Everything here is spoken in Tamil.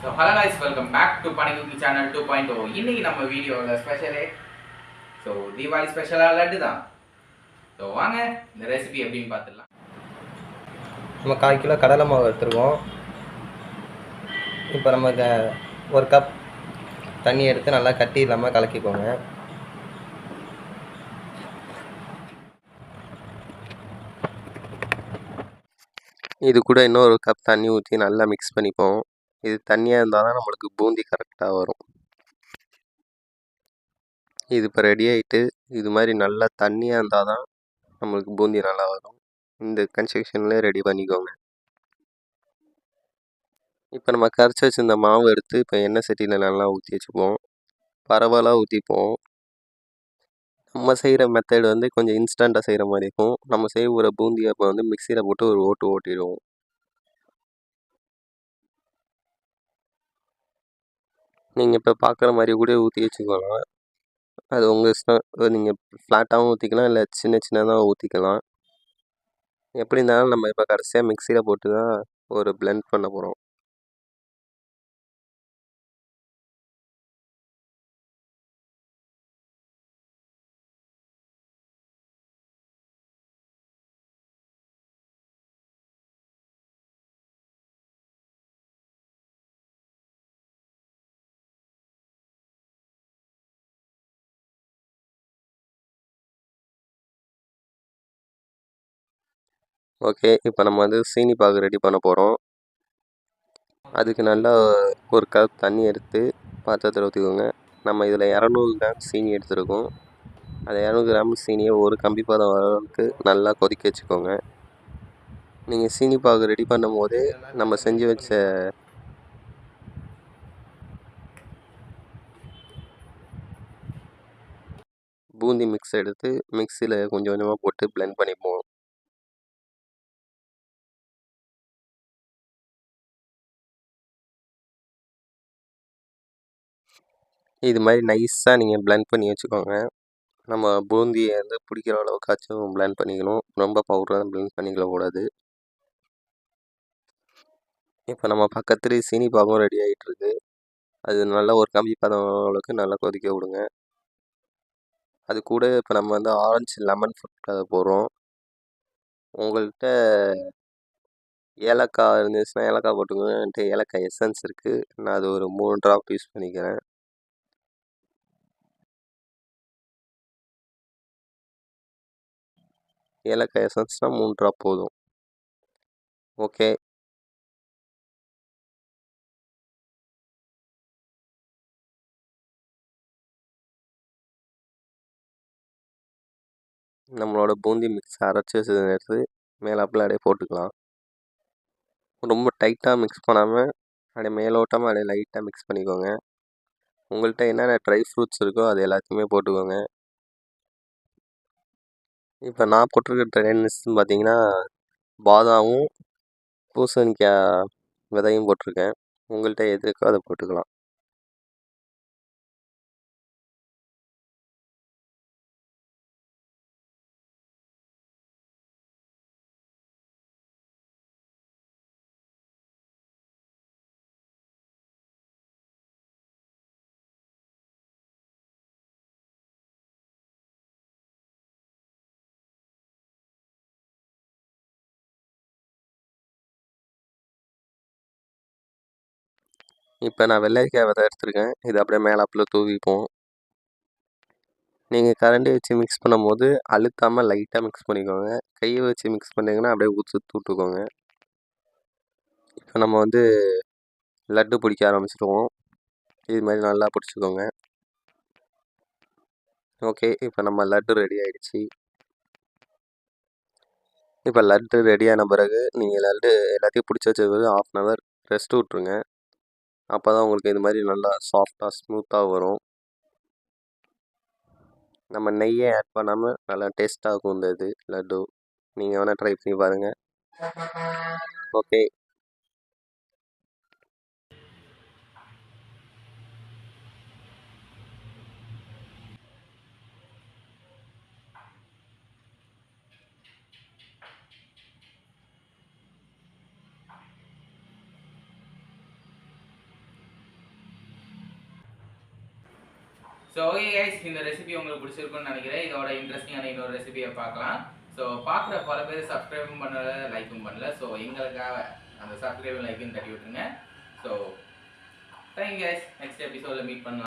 So hello guys welcome back to பனிக்குக்கி channel two point O இன்னைக்கு நம்ம வீடியோவில் ஸ்பெஷலே ஸோ தீபாவளி ஸ்பெஷலாக லட்டு தான் ஸோ வாங்க இந்த ரெசிபி எப்படின்னு பார்த்துடலாம். நம்ம கால் கிலோ கடலை மாவு எடுத்துருக்கோம் இப்போ நம்ம ஒரு கப் தண்ணி எடுத்து நல்லா கட்டி இல்லாமல் கலக்கிக்கோங்க. இது கூட இன்னொரு கப் தண்ணி ஊற்றி நல்லா மிக்ஸ் பண்ணிப்போம். இது தண்ணியாக இருந்தால் தான் நம்மளுக்கு பூந்தி கரெக்டாக வரும். இது இப்போ ரெடி ஆகிட்டு இது மாதிரி நல்லா தண்ணியாக இருந்தால் தான் நம்மளுக்கு பூந்தி நல்லா வரும். இந்த கன்ஸ்ட்ரக்ஷன்லேயே ரெடி பண்ணிக்கோங்க. இப்போ நம்ம கரைச்சி வச்சுருந்த மாவு எடுத்து இப்போ எண்ணெய் சட்டியில் நல்லா ஊற்றி வச்சுப்போம். பரவலாக ஊற்றிப்போம் நம்ம செய்கிற மெத்தட் வந்து கொஞ்சம் இன்ஸ்டண்ட்டாக செய்கிற மாதிரி இருக்கும். நம்ம செய்கிற பூந்தி அப்போ வந்து மிக்சியில் போட்டு ஒரு ஓட்டு ஓட்டிடுவோம். நீங்கள் இப்போ பார்க்குற மாதிரி கூட ஊற்றி வச்சுக்கலாம் அது உங்கள் இஷ்டம். நீங்கள் ஃப்ளாட்டாகவும் ஊற்றிக்கலாம் இல்லை சின்ன சின்னதாக ஊற்றிக்கலாம் எப்படி இருந்தாலும் நம்ம இப்போ கடைசியாக மிக்சியில் போட்டு தான் ஒரு பிளெண்ட் பண்ண போகிறோம் ஓகே இப்போ நம்ம வந்து சீனி பாகு ரெடி பண்ண போகிறோம் அதுக்கு நல்லா ஒரு கப் தண்ணி எடுத்து பாத்திரத்தில் ஊற்றிக்கோங்க நம்ம இதில் இரநூறு கிராம் சீனி எடுத்துருக்கோம். அந்த இரநூறு கிராம் சீனியை ஒரு கம்பி பதம் வர அளவுக்கு நல்லா கொதிக்க வச்சுக்கோங்க. நீங்கள் சீனி பாகு ரெடி பண்ணும் போதே நம்ம செஞ்சு வச்ச பூந்தி மிக்ஸ் எடுத்து மிக்சியில் கொஞ்சம் கொஞ்சமாக போட்டு பிளெண்ட் பண்ணிப்போம். இது மாதிரி நைஸாக நீங்கள் பிளெண்ட் பண்ணி வச்சுக்கோங்க. நம்ம பூந்தியை வந்து பிடிக்கிற அளவுக்காச்சும் பிளெண்ட் பண்ணிக்கணும். ரொம்ப பவுடராக பிளெண்ட் பண்ணிக்க இப்போ நம்ம பக்கத்துலேயே சீனி பாகம் ரெடி ஆகிட்டு இருக்கு அது நல்லா ஒரு கம்பி பதம் அளவுக்கு நல்லா கொதிக்க விடுங்க. அது கூட இப்போ நம்ம வந்து ஆரஞ்சு லெமன் ஃபுட் அதை போடுறோம். உங்கள்கிட்ட ஏலக்காய் இருந்துச்சுன்னா ஏலக்காய் போட்டுக்கோங்க. என்கிட்ட ஏலக்காய் எசன்ஸ் இருக்குது நான் அது ஒரு மூணு ட்ராப் யூஸ் பண்ணிக்கிறேன். ஏலக்காய் எசன்ஸ்னால் மூணு ட்ராப் போதும். ஓகே நம்மளோட பூந்தி மிக்ஸ் அரைச்சி வச்சது எடுத்து மேலாப்பில் அப்படியே போட்டுக்கலாம். ரொம்ப டைட்டாக மிக்ஸ் பண்ணாமல் அப்படியே மேலோட்டமாக அப்படியே லைட்டாக மிக்ஸ் பண்ணிக்கோங்க. உங்கள்கிட்ட என்னென்ன ட்ரை ஃப்ரூட்ஸ் இருக்கோ அது எல்லாத்தையுமே போட்டுக்கோங்க. இப்போ நான் போட்டிருக்க ட்ரெயின்ஸ்னு பார்த்தீங்கன்னா பாதாமும் பூசணிக்காய் விதையும் போட்டிருக்கேன். உங்கள்கிட்ட எது இருக்கோ அதை போட்டுக்கலாம். இப்போ நான் வெள்ளரிக்காய் விதை எடுத்துருக்கேன். இது அப்படியே மேலாப்பில் தூவிப்போம். நீங்கள் கரண்டி வச்சு மிக்ஸ் பண்ணும்போது அழுத்தாமல் லைட்டாக மிக்ஸ் பண்ணிக்கோங்க. கையை வச்சு மிக்ஸ் பண்ணிங்கன்னா அப்படியே ஊற்று விட்டுக்கோங்க இப்போ நம்ம வந்து லட்டு பிடிக்க ஆரம்பிச்சிடுவோம் இது மாதிரி நல்லா பிடிச்சிக்கோங்க. ஓகே இப்போ நம்ம லட்டு ரெடி ஆகிடுச்சி இப்போ லட்டு ரெடியான பிறகு நீங்கள் லட்டு எல்லாத்தையும் பிடிச்சி வச்ச பிறகு ஆஃப் அன் ஹவர் ரெஸ்ட் விட்ருங்க அப்போ தான் உங்களுக்கு இது மாதிரி நல்லா சாஃப்டாக ஸ்மூத்தாக வரும். நம்ம நெய்யை ஆட் பண்ணாமல் நல்லா டேஸ்ட்டாக இருக்கும் இந்த இது லட்டு. நீங்கள் வேணால் ட்ரை பண்ணி பாருங்கள் ஓகே ஸோ ஓகே கைஸ் இந்த ரெசிபி உங்களுக்கு பிடிச்சிருக்கும்னு நினைக்கிறேன். இதோட இன்ட்ரெஸ்டிங்கான இன்னொரு ரெசிபியை பார்க்கலாம். ஸோ பார்க்குற பல பேர் சப்ஸ்கிரைபும் பண்ணல லைக்கும் பண்ணல. ஸோ எங்களுக்காக அந்த சப்ஸ்கிரைபும் லைக்கும் தட்டி விட்டுருங்க. ஸோ தேங்க் கைஸ் நெக்ஸ்ட் எபிசோடில் மீட் பண்ணலாம்.